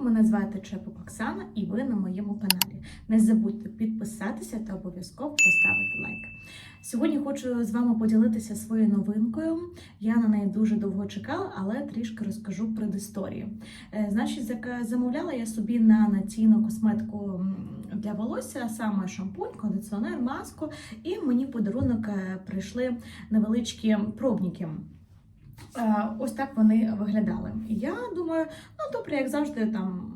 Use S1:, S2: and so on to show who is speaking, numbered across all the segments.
S1: Мене звати Чепок Оксана, і ви на моєму каналі. Не забудьте підписатися та обов'язково поставити лайк. Сьогодні хочу з вами поділитися своєю новинкою. Я на неї дуже довго чекала, але трішки розкажу предісторію. Е, Значить, замовляла я собі на наційну косметику для волосся, саме шампунь, кондиціонер, маску, і мені подарунок е, прийшли невеличкі пробники. Е, Ось так вони виглядали. Я думаю, ну добре, як завжди, там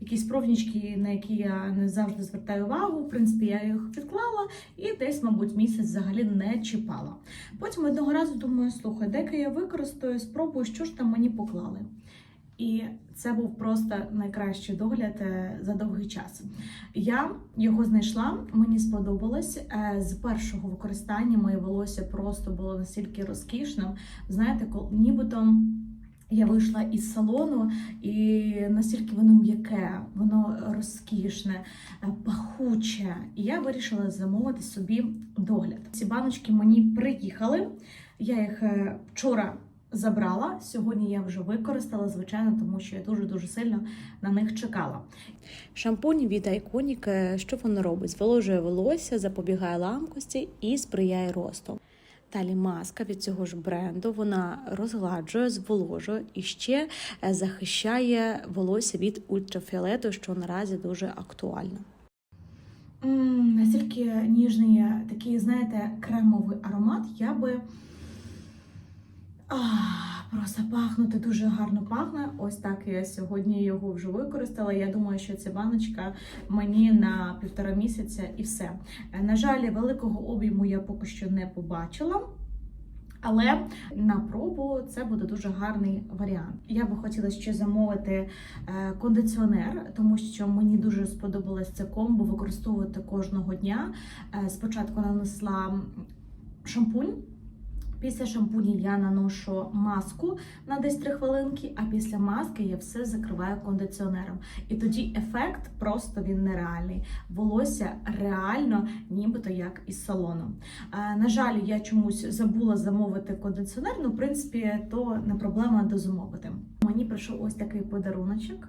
S1: якісь пробнички, на які я не завжди звертаю увагу. В принципі, я їх підклала і десь, мабуть, місяць взагалі не чіпала. Потім одного разу думаю, слухай, дай-ка я використаю, спробую, що ж там мені поклали. І це був просто найкращий догляд е, за довгий час. Я його знайшла, мені сподобалось. Е, З першого використання моє волосся просто було настільки розкішним. Знаєте, нібито я вийшла із салону, і настільки воно м'яке, воно розкішне, е, пахуче. І я вирішила замовити собі догляд. Ці баночки мені приїхали. Я їх вчора забрала. Сьогодні я вже використала, звичайно, тому що я дуже дуже сильно на них чекала.
S2: Шампунь від Iconic, е, що воно робить? Зволожує волосся, запобігає ламкості і сприяє росту. Далі маска від цього ж бренду вона розгладжує, зволожує і ще е, захищає волосся від ультрафіолету, що наразі дуже актуально.
S1: Настільки ніжний, такий, знаєте, кремовий аромат, я би. Просто пахнути дуже гарно пахне. Ось так я сьогодні його вже використала. Я думаю, що ця баночка мені на півтора місяця і все. Е, На жаль, великого об'єму я поки що не побачила. Але на пробу це буде дуже гарний варіант. Я би хотіла ще замовити е, кондиціонер, тому що мені дуже сподобалось це комбо використовувати кожного дня. Е, Спочатку нанесла шампунь. Після шампуні я наношу маску на десь 3 хвилинки, а після маски я все закриваю кондиціонером. І тоді ефект просто він нереальний. Волосся реально, нібито як із салону. Е, На жаль, я чомусь забула замовити кондиціонер. Ну, в принципі, то не проблема дозамовити. Мені прийшов ось такий подаруночок.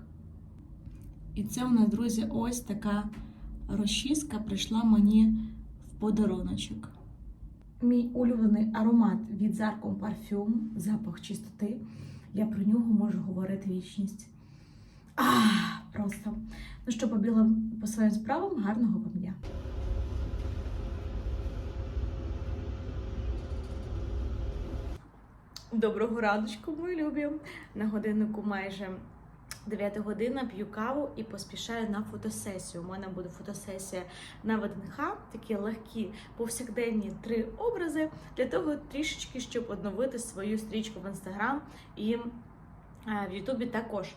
S1: І це у нас, друзі, ось така розчіска прийшла мені в подаруночок. Мій улюблений аромат від Zarkom Parfum, запах чистоти. Я про нього можу говорити вічність. А, просто. Ну що, побіла по своїм справам, гарного вам дня. Доброго раночку, мої любі. На годиннику майже 9 година п'ю каву і поспішаю на фотосесію. У мене буде фотосесія на ВДНХ, такі легкі повсякденні три образи для того трішечки, щоб одновити свою стрічку в інстаграм і е, в Ютубі також.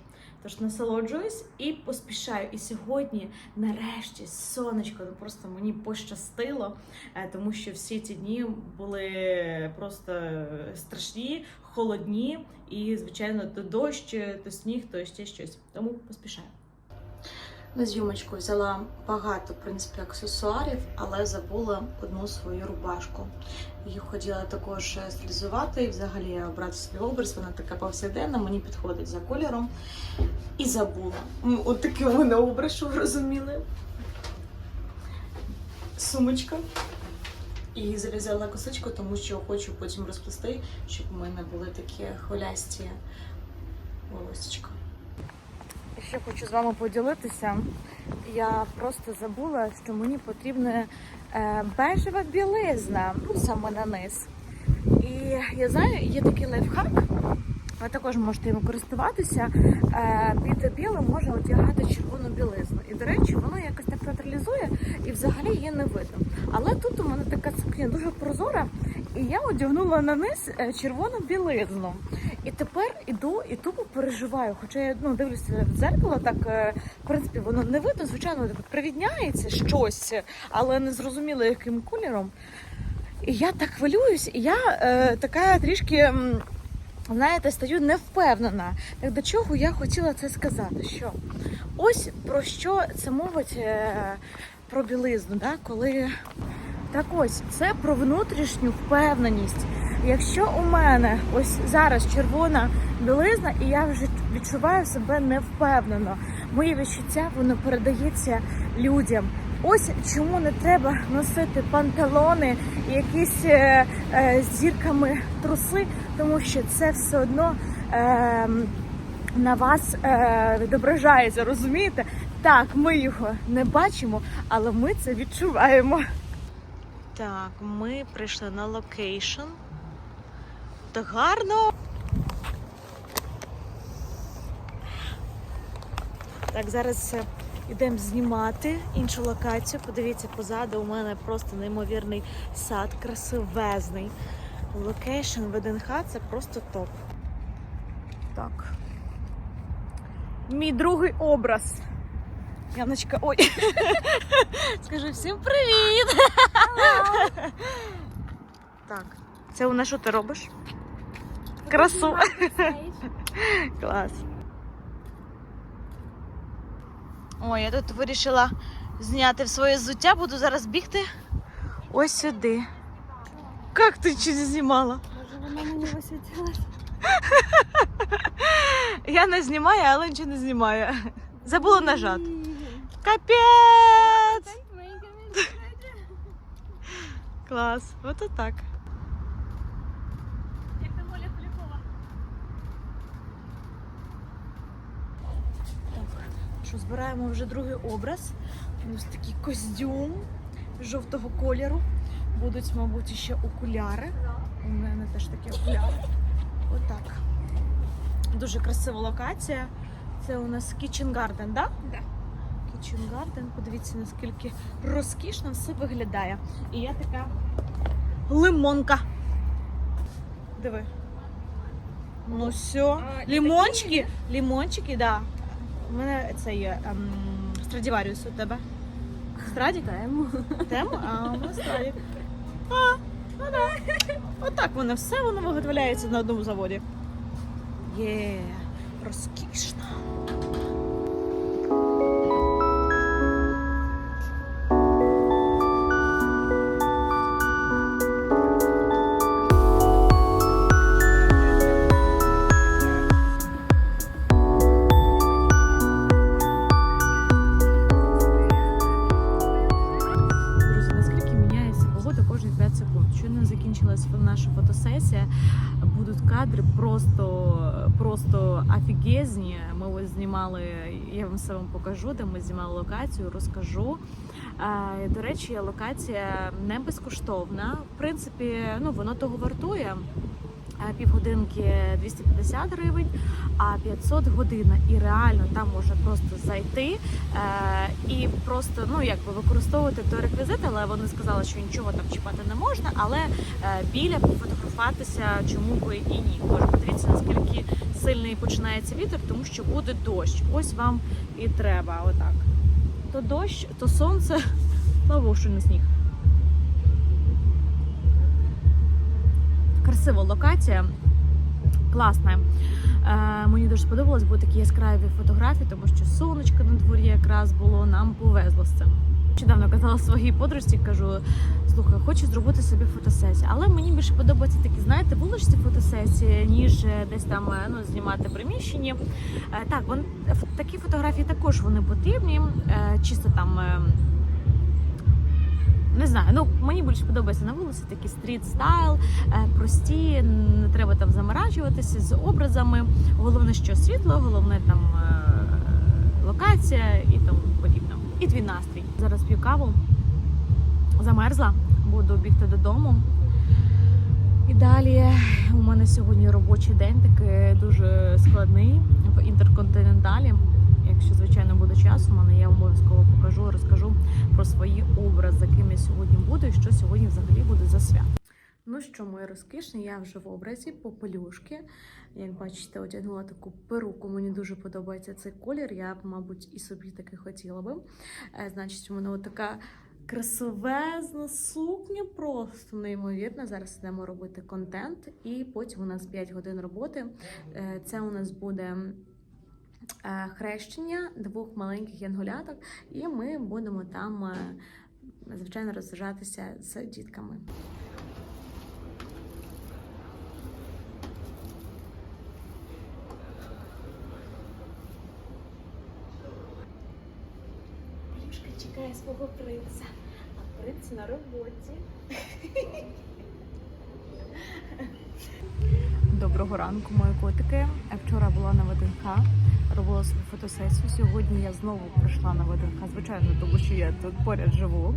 S1: Тож насолоджуюсь і поспішаю. І сьогодні, нарешті, сонечко ну просто мені пощастило, е, тому що всі ці дні були просто страшні, холодні, і, звичайно, то дощ, то сніг, то ще щось. Тому поспішаю. На зйомочку взяла багато, в принципі, аксесуарів, але забула одну свою рубашку. Її хотіла також стилізувати і взагалі обрати собі образ. Вона така повсякденна, мені підходить за кольором. І забула. Ну, От такий у мене образ, що ви розуміли. Сумочка. І зав'язала косичку, тому що хочу потім розплести, щоб у мене були такі хвилясті волосечка. Ще хочу з вами поділитися. Я просто забула, що мені потрібна е, бежева білизна, ну саме на низ. І я знаю, є такий лайфхак. Ви також можете їм користуватися. Е, Під білим можна одягати червону білизну. І, до речі, воно якось так нейтралізує і взагалі її не видно. Але тут у мене така сукня дуже прозора, і я одягнула на низ е, червону білизну. І тепер іду і тупо переживаю. Хоча я ну, дивлюся в дзеркало, так е, в принципі воно не видно, звичайно, привідняється щось, але не зрозуміло яким кольором. І я так хвилююсь, і я е, така трішки. Знаєте, стаю невпевнена. Так до чого я хотіла це сказати? Що ось про що це мовить е, про білизну, да? коли так ось це про внутрішню впевненість. Якщо у мене ось зараз червона
S3: білизна, і я вже відчуваю себе невпевнено. Моє відчуття воно передається людям. Ось чому не треба носити панталони якісь е, е, зірками труси, тому що це все одно е, на вас е, відображається, розумієте? Так, ми його не бачимо, але ми це відчуваємо.
S1: Так, ми прийшли на локейшн. Так гарно. Так, зараз йдемо знімати іншу локацію. Подивіться, позаду у мене просто неймовірний сад, красивезний. Локейшн ВДНХ це просто топ. Так. Мій другий образ. Яночка, ой. Скажи всім привіт! Так, це у нас що ти робиш? Красу. Клас. Ой, я тут вирішила зняти своє взуття, буду зараз бігти ось сюди. Як ти чи знімала?
S4: Може, вона мені висвітилась?
S1: Я не знімаю, але нічого не знімаю. Забула нажати. Капець! Клас. Ото так.
S4: Як там Оля Полякова?
S1: Що збираємо вже другий образ. Ось такий костюм жовтого кольору. Будуть, мабуть, ще окуляри. У мене теж такі окуляри. Отак. Дуже красива локація. Це у нас Kitchen Garden, так?
S4: Да.
S1: Kitchen Garden. Подивіться, наскільки розкішно все виглядає. І я така лимонка. Диви. Ну все. Лімончики? Так. Да. У мене це є ем, Страдіваріус у тебе. Страдік?
S4: Тему.
S1: Тему? А у нас Страдік. А, ну да. Отак воно все воно виготовляється на одному заводі. Є, розкішно. Закінчилась наша фотосесія. Будуть кадри просто, просто офігезні. Ми ось знімали, я вам все вам покажу, де ми знімали локацію, розкажу. Е, До речі, локація не безкоштовна. В принципі, ну воно того вартує. Е, Півгодинки 250 гривень, а 500 година. І реально там можна просто зайти е, і просто ну якби використовувати той реквізит, але вони сказали, що нічого там чіпати не можна, але е, біля пофотографуватися чому би і ні. Тож подивіться, наскільки сильний починається вітер, тому що буде дощ. Ось вам і треба. Отак. То дощ, то сонце, слава що не сніг. Красива локація. Класна. Е, мені дуже сподобалось, бо такі яскраві фотографії, тому що сонечко на дворі якраз було, нам повезло з цим. Нещодавно казала своїй подружці, кажу, слухай, хочу зробити собі фотосесію. Але мені більше подобаються такі, знаєте, вуличні фотосесії, ніж е, десь там е, ну, знімати приміщення. Так, вон, такі фотографії також вони потрібні, чисто там. Е, не знаю, ну мені більше подобається на вулиці такий стріт стайл, е, прості, не треба там заморачуватися з образами. Головне, що світло, головне там е, локація і тому подібне. І твій настрій. Зараз п'ю каву, замерзла, буду бігти додому. І далі у мене сьогодні робочий день такий дуже складний в інтерконтиненталі. Якщо звичайно буде час, у мене я обов'язково покажу, розкажу про свої образи, яким я сьогодні буду, і що сьогодні взагалі буде за свято. Ну що, мої розкішні, я вже в образі попелюшки. Як бачите, одягнула таку перуку. Мені дуже подобається цей колір. Я б, мабуть, і собі таки хотіла би. Е, Значить, у мене така красивезна сукня, просто неймовірна. Зараз йдемо робити контент, і потім у нас 5 годин роботи. Е, Це у нас буде Е, хрещення двох маленьких янголяток, і ми будемо там, е, звичайно, розважатися з дітками. Чекає свого принца, а принц на роботі. Доброго ранку, мої котики. Вчора була на ВДНХ, робила свою фотосесію. Сьогодні я знову прийшла на ВДНХ, звичайно, тому що я тут поряд живу.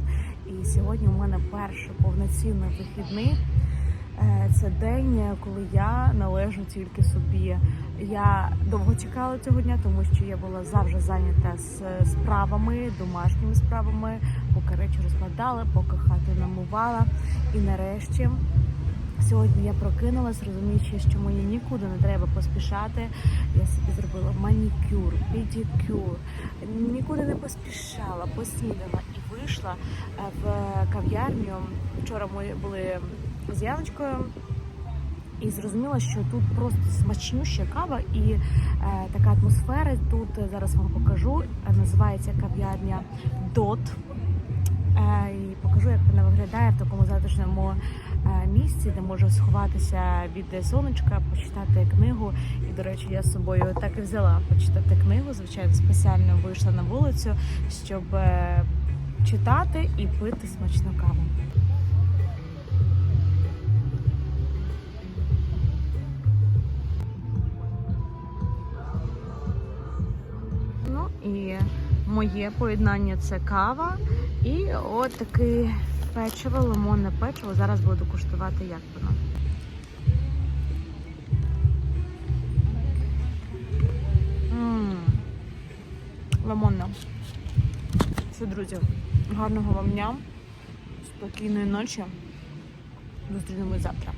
S1: І сьогодні у мене перший повноцінний вихідний. Е, Це день, коли я належу тільки собі. Я довго чекала цього дня, тому що я була завжди зайнята з справами, домашніми справами, поки речі розкладала, поки хату намивала. І нарешті сьогодні я прокинулась, розуміючи, що мені нікуди не треба поспішати. Я собі зробила манікюр, педикюр, нікуди не поспішала, поснідала і вийшла е, в кав'ярню. Вчора ми були з Яночкою. І зрозуміла, що тут просто смачнюща кава і е, така атмосфера. Тут е, зараз вам покажу. Називається кав'ярня Дот. Е, і покажу, як вона виглядає в такому затишному місці, де можу сховатися від сонечка, почитати книгу. І, до речі, я з собою так і взяла почитати книгу. Звичайно, спеціально вийшла на вулицю, щоб е, читати і пити смачну каву. Ну і моє поєднання це кава і от таке печиво, лимонне печиво. Зараз буду куштувати, як воно. Лимонне. Все, друзі, гарного вам дня, спокійної ночі. Зустрінемось завтра.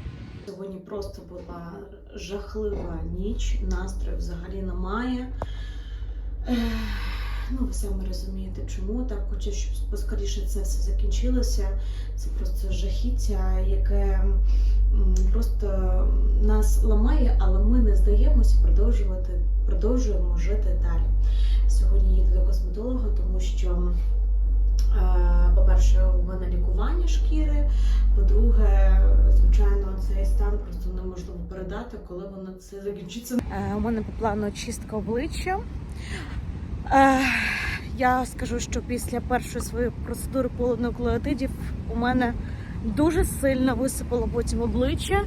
S1: Сьогодні просто була жахлива ніч, настрою взагалі немає. Ну, ви самі розумієте, чому так. Хочу, щоб поскоріше це все закінчилося. Це просто жахіття, яке просто нас ламає, але ми не здаємося продовжувати, продовжуємо жити далі. Сьогодні їду до косметолога, тому що, е, по-перше, у мене лікування шкіри. По-друге, звичайно, цей стан просто неможливо передати, коли воно це закінчиться. Е, У мене по плану чистка обличчя. Я скажу, що після першої своєї процедури полонуклеотидів у мене дуже сильно висипало потім обличчя.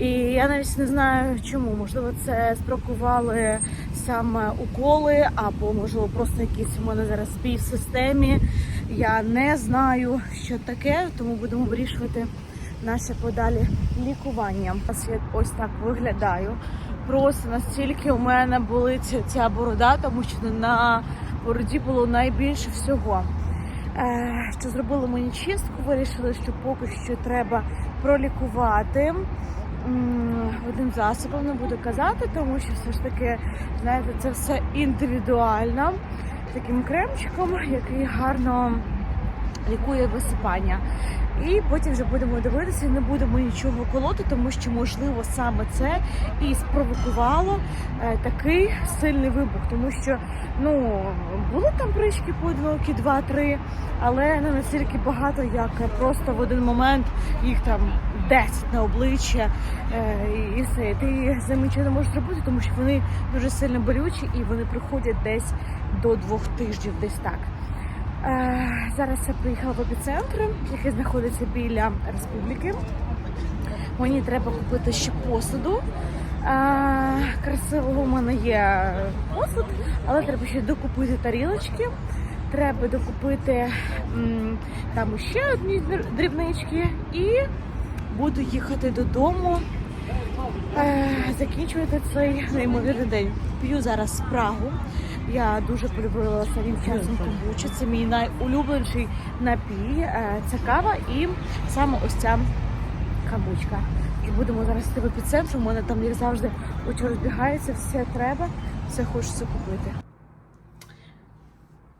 S1: І я навіть не знаю чому. Можливо, це спровокували саме уколи, або можливо просто якийсь у мене зараз збій в системі. Я не знаю, що таке, тому будемо вирішувати наше подалі лікування. Ось так виглядаю. Просто настільки у мене болить ця борода, тому що на бороді було найбільше всього. Е, що зробили мені чистку, вирішили, що поки що треба пролікувати. Одним засобом не буду казати, тому що все ж таки, знаєте, це все індивідуально. Таким кремчиком, який гарно лікує висипання. І потім вже будемо дивитися, не будемо нічого колоти, тому що можливо саме це і спровокувало е, такий сильний вибух, тому що ну були там прички поодинокі, два-три, але не настільки багато, як просто в один момент їх там 10 на обличчя е, і все. Ти з ними нічого не можеш зробити, тому що вони дуже сильно болючі і вони приходять десь до двох тижнів, десь так. Е, Зараз я приїхала в епіцентр, який знаходиться біля республіки. Мені треба купити ще посуду. Е, Красивого у мене є посуд, але треба ще докупити тарілочки. Треба докупити там ще одні дрібнички і буду їхати додому. Е, закінчувати цей неймовірний день. П'ю зараз спрагу. Я дуже полюбила останнім часом комбучу. Це мій найулюбленіший напій. Е, Це кава і саме ось ця камбучка. І будемо зараз йти в епіцентр. У мене там, як завжди, очі розбігаються, все треба, все хочеться купити.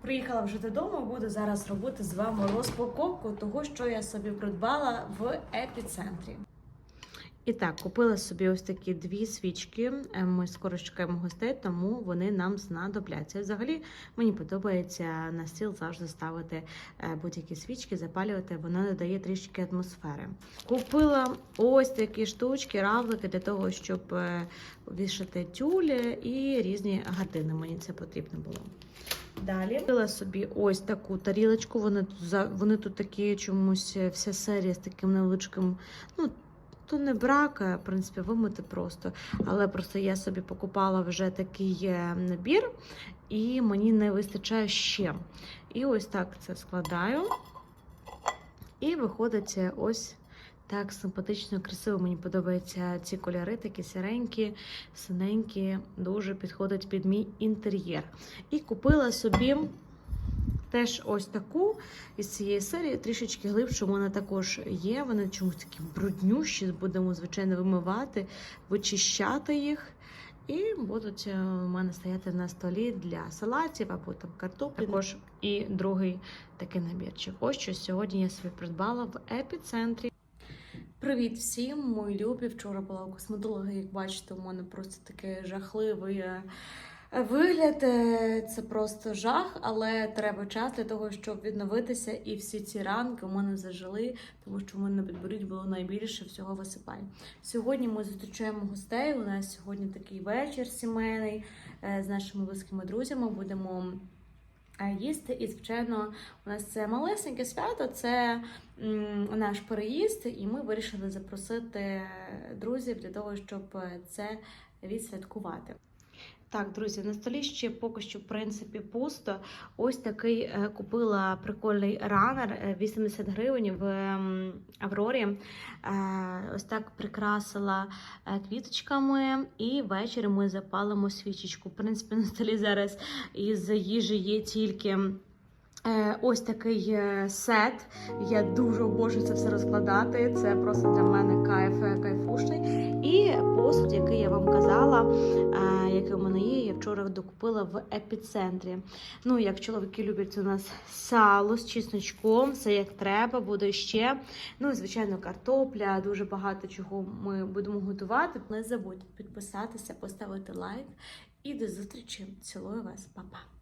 S1: Приїхала вже додому, буду зараз робити з вами розпаковку того, що я собі придбала в епіцентрі. І так, купила собі ось такі дві свічки. Е, Ми скоро чекаємо гостей, тому вони нам знадобляться. Взагалі мені подобається на стіл завжди ставити е, будь-які свічки, запалювати. Воно додає трішки атмосфери. Купила ось такі штучки, равлики для того, щоб е, вішати тюлі і різні гардини. Мені це потрібно було. Далі купила собі ось таку тарілочку. Вони тут вони тут такі чомусь вся серія з таким невеличким. Ну то не брак, е, в принципі, вимити просто. Але просто я собі покупала вже такий е, набір, і мені не вистачає ще. І ось так це складаю. І виходить е, ось так симпатично, красиво. Мені подобаються ці кольори, такі сиренькі, синенькі, дуже підходять під мій інтер'єр. І купила собі теж ось таку із цієї серії, трішечки глибше. У мене також є. Вони чомусь такі бруднющі. Будемо, звичайно, вимивати, вичищати їх. І будуть е, у мене стояти на столі для салатів або там картоплі. Також і другий такий набірчик. Ось що сьогодні я собі придбала в епіцентрі. Привіт всім, мої любі. Вчора була у косметолога. Як бачите, у мене просто такий жахливий е, вигляд. Е, Це просто жах, але треба час для того, щоб відновитися. І всі ці ранки у мене зажили, тому що в мене на підборідді було найбільше всього висипань. Сьогодні ми зустрічаємо гостей. У нас сьогодні такий вечір сімейний е, з нашими близькими друзями. Будемо е, їсти. І, звичайно, у нас це малесеньке свято, це наш переїзд, і ми вирішили запросити друзів для того, щоб це відсвяткувати. Так, друзі, на столі ще поки що, в принципі, пусто. Ось такий е, купила прикольний ранер е, 80 гривень в ем, Аврорі. Е, ось так прикрасила е, квіточками, і ввечері ми запалимо свічечку. В принципі, на столі зараз із їжі є тільки. Е, Ось такий е, сет. Я дуже обожнюю це все розкладати. Це просто для мене кайф е, кайфушний. І посуд, який я вам казала, який у мене є, я вчора докупила в епіцентрі. Ну, як чоловіки люблять, у нас сало з чесночком, все як треба, буде ще. Ну, звичайно, картопля, дуже багато чого ми будемо готувати. Не забудьте підписатися, поставити лайк. І до зустрічі. Цілую вас, Па-па.